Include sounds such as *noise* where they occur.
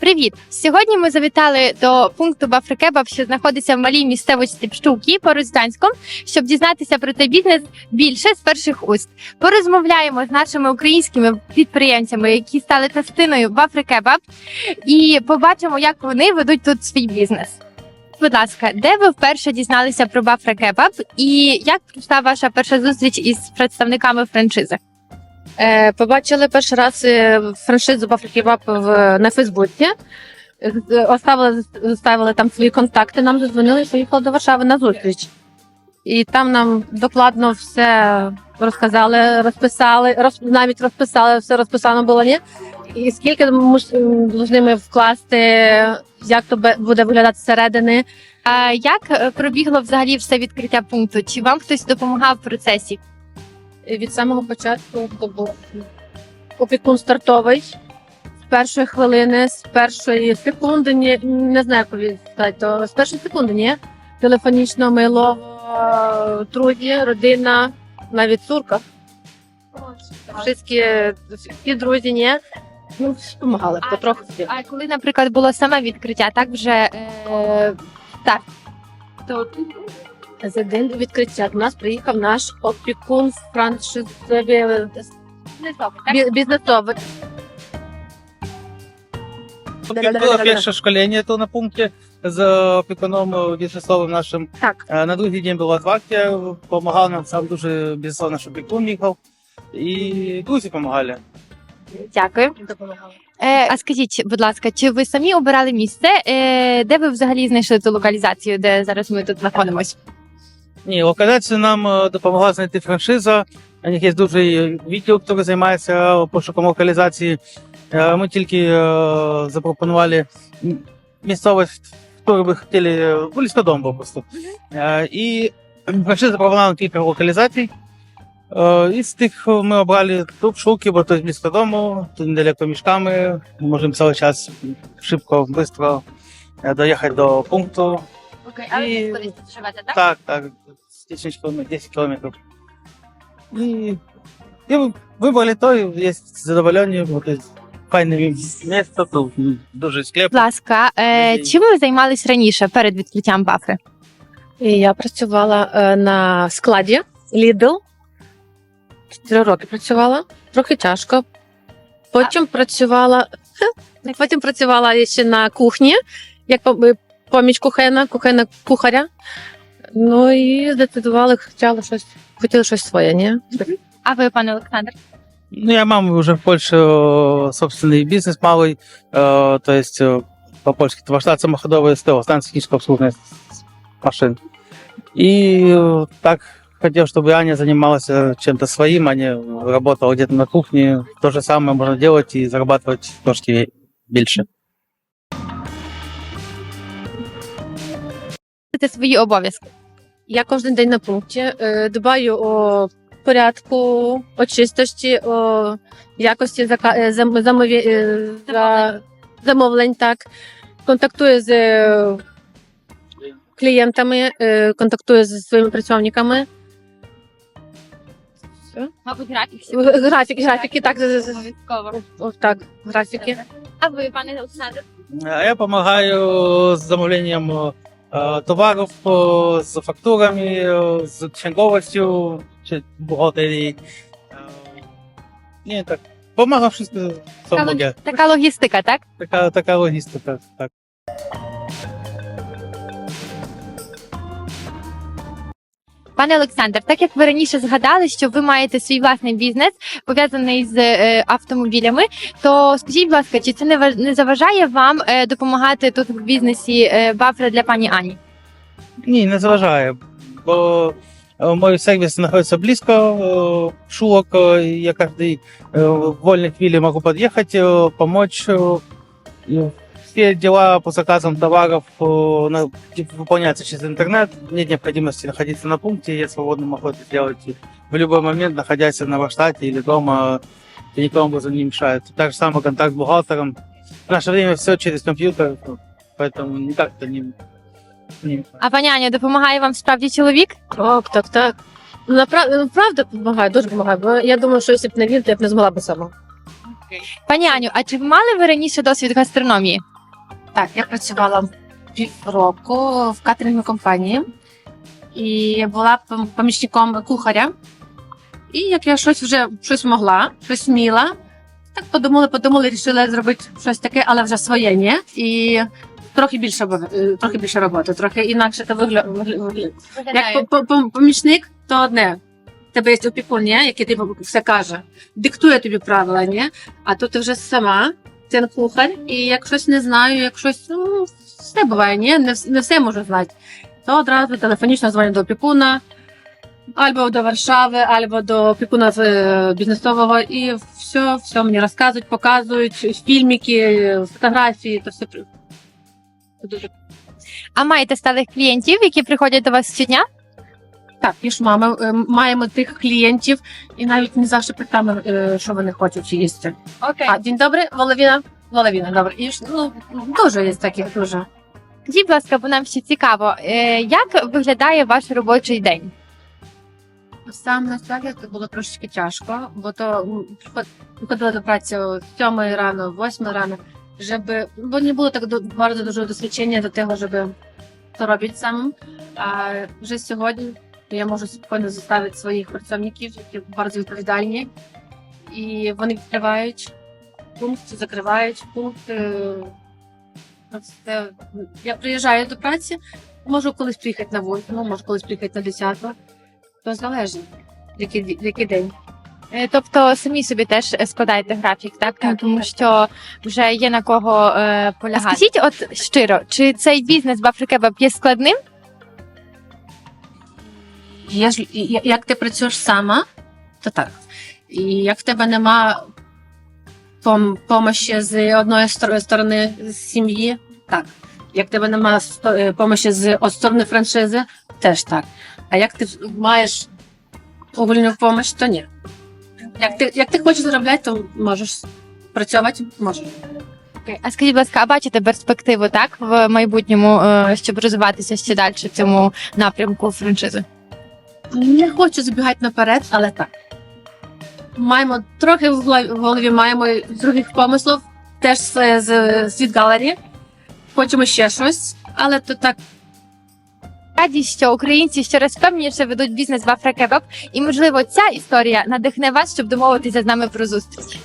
Привіт! Сьогодні ми завітали до пункту Бафрикебаб, що знаходиться в малій місцевості Пштуки поруч з щоб дізнатися про цей бізнес більше з перших уст. Порозмовляємо з нашими українськими підприємцями, які стали частиною Бафрикебаб, і побачимо, як вони ведуть тут свій бізнес. Будь ласка, де ви вперше дізналися про Бафрикебаб і як пройшла ваша перша зустріч із представниками франшизи? Е, побачили перший раз е, франшизу Бафрикібаб на Фейсбуці. Оставили, оставили там свої контакти, нам задзвонили, що їхали до Варшави на зустріч. І там нам докладно все розказали, розписали, роз, навіть розписали, все розписано було, ні? І скільки повинні ми вкласти, як то буде виглядати зсередини. А як пробігло взагалі все відкриття пункту? Чи вам хтось допомагав в процесі? Від самого початку то був опікун стартовий. З першої хвилини, з першої секунди, ні, не знаю, як повідати, то з першої секунди, ні. Телефонічно, мейлово, друзі, родина, навіть цурка. Всі, всі друзі, ні. Ну, всі допомагали, потроху всі. А коли, наприклад, було саме відкриття, так вже е, так. То За день до відкриття до нас приїхав наш опікун франшизовий не бізнесовий. Было перше школення то на пункті з опікуном бізнесовим нашим. Так. Е, На другий день була вахті, допомагав нам сам дуже бізнесовий наш опікун їхав. І друзі допомагали. Дякую. Е, а скажіть, будь ласка, чи ви самі обирали місце? Е, де ви взагалі знайшли ту локалізацію, де зараз ми тут знаходимося? Ні, локалізацію нам е, допомогла знайти франшиза. У них є дуже відділ, який займається пошуком локалізації. Е, Ми тільки е, запропонували місцевість, яку би хотіли, близько дому просто. Е, І франшиза запропонувала кілька локалізацій. Е, Із тих ми обрали тут шуки, бо тут близько дому, тут недалеко мішками. Ми можемо цілий час швидко, швидко доїхати до пункту. Окей, а ви І- тут живете, так? Так, так, 10 километров. 10 километров. И, и вы- выбрали то, и есть задоволення, вот есть файне місто, тут дуже склеп. Будь ласка, е, Мгм. чим ви займались раніше перед відкриттям бафри? І я працювала е, на складі Lidl. Чотири роки працювала, трохи тяжко. Потім працювала, *laughs* потім працювала ще на кухні, як поміч кухена, кухена кухаря. Ну і здецидували, хотіли щось, хотіли щось своє, ні? А ви, пане Олександр? Ну, я мам уже в Польше э, собственный бизнес малый, э, то есть э, по-польски это вошла самоходовая СТО, станция технического обслуживания с- машин. И э, так хотел, чтобы Аня занималась э, чем-то своим, а не работала где-то на кухне. То же самое можно делать и зарабатывать трошки більше. Це свої обов'язки. Я кожен день на пункті е, дбаю о порядку, о чистості, о якості зака- е, зам- замові- е, за- замовлень. Так контактую з е, клієнтами, е, контактую зі своїми працівниками. Мабуть, графік Графіки, графіки, так, з- з- з- Обов'язково. о, так, графіки. А ви, пане Олександр? А я помогаю з замовленням е, товарів, е, з фактурами, е, з черговостю, чи бухгалтерії. Ні, так, помагав щось в цьому Така, логістика, так? Така, логістика. Пане Олександр, так як ви раніше згадали, що ви маєте свій власний бізнес пов'язаний з е, автомобілями, то скажіть, будь ласка, чи це не важ- не заважає вам е, допомагати тут в бізнесі е, бафра для пані Ані? Ні, не заважає, бо е, мой сервіс знаходиться близько, е, шулок, е, я кожен в вольной хвиле могу подъехать, е, е, Все дела по заказам товаров э, на- выполняются через интернет. Нет необходимости находиться на пункте. Я свободно могу это сделать в любой момент, находясь на Ваштате или дома. И никто образом не мешает. Так же самое контакт с бухгалтером. В наше время все через компьютер, поэтому никак это не, не мешает. А пані Аня допомагає вам справді чоловік? Так, так, так. Ну, напра- ну, правда допомагає, дуже допомагає. Бо я думаю, що якщо б не він, то я б не змогла б сама. Пані Аню, а чи мали ви раніше досвід гастрономії? Так, я працювала півроку в катеринговій компанії і була помічником кухаря. І як я щось вже щось могла, щось вміла, так подумали, подумали, рішили зробити щось таке, але вже своє, ні. І трохи більше, е, трохи більше роботи, трохи інакше це виглядає. Як по- по- по- помічник, то одне. Тебе є опікун, ні, який тобі все каже, диктує тобі правила, ні? А тут ти вже сама, ти кухар, і як щось не знаю, як щось, ну, все буває, ні? Не, не все можу знати. То одразу телефонічно дзвоню до опікуна, або до Варшави, або до опікуна е, бізнесового, і все, все мені розказують, показують, фільмики, фотографії, то все. Дуже А маєте сталих клієнтів, які приходять до вас щодня? Так, і ж мами е, маємо тих клієнтів, і навіть не завжди питаємо, е, що вони хочуть їсти. Окей. А день добрий, Воловіна. Воловіна, добре. І ж, ну, дуже є таких дуже. Скажіть, будь ласка, бо нам ще цікаво, е, як виглядає ваш робочий день? Сам насправді це було трошечки тяжко, бо то приходила до праці о 7 рано, 8 рано, щоб, бо не було так дуже досвідчення до того, щоб це робити самим. А вже сьогодні я можу спокійно заставити своїх працівників, які дуже відповідальні, і вони відкривають пункт, закривають пункт. Це, я приїжджаю до праці, можу колись приїхати на 8, можу колись приїхати на 10. То залежить, який, який день. Е, Тобто самі собі теж складаєте графік, так? Так, тому так. що вже є на кого е, полягати. Скажіть, от щиро, чи цей бізнес в Бафрикебаб є складним? Є як ти працюєш сама, то так. І як в тебе нема пом- помощі з одної сторони сім'ї, так. Як в тебе нема е, помощі з сторони франшизи, теж так. А як ти маєш огульну допомогу, то ні. Як ти, як ти хочеш заробляти, то можеш працювати, можеш. А скажіть, будь ласка, а бачите перспективу так в майбутньому, е, щоб розвиватися ще далі в цьому напрямку франшизи? Не хочу забігати наперед, але так. Маємо трохи в голові- маємо других помислів, теж з, з світ галері. Хочемо ще щось, але то так Раді, що українці щораз певніше ведуть бізнес в Африкебаб, і можливо ця історія надихне вас, щоб домовитися з нами про зустріч.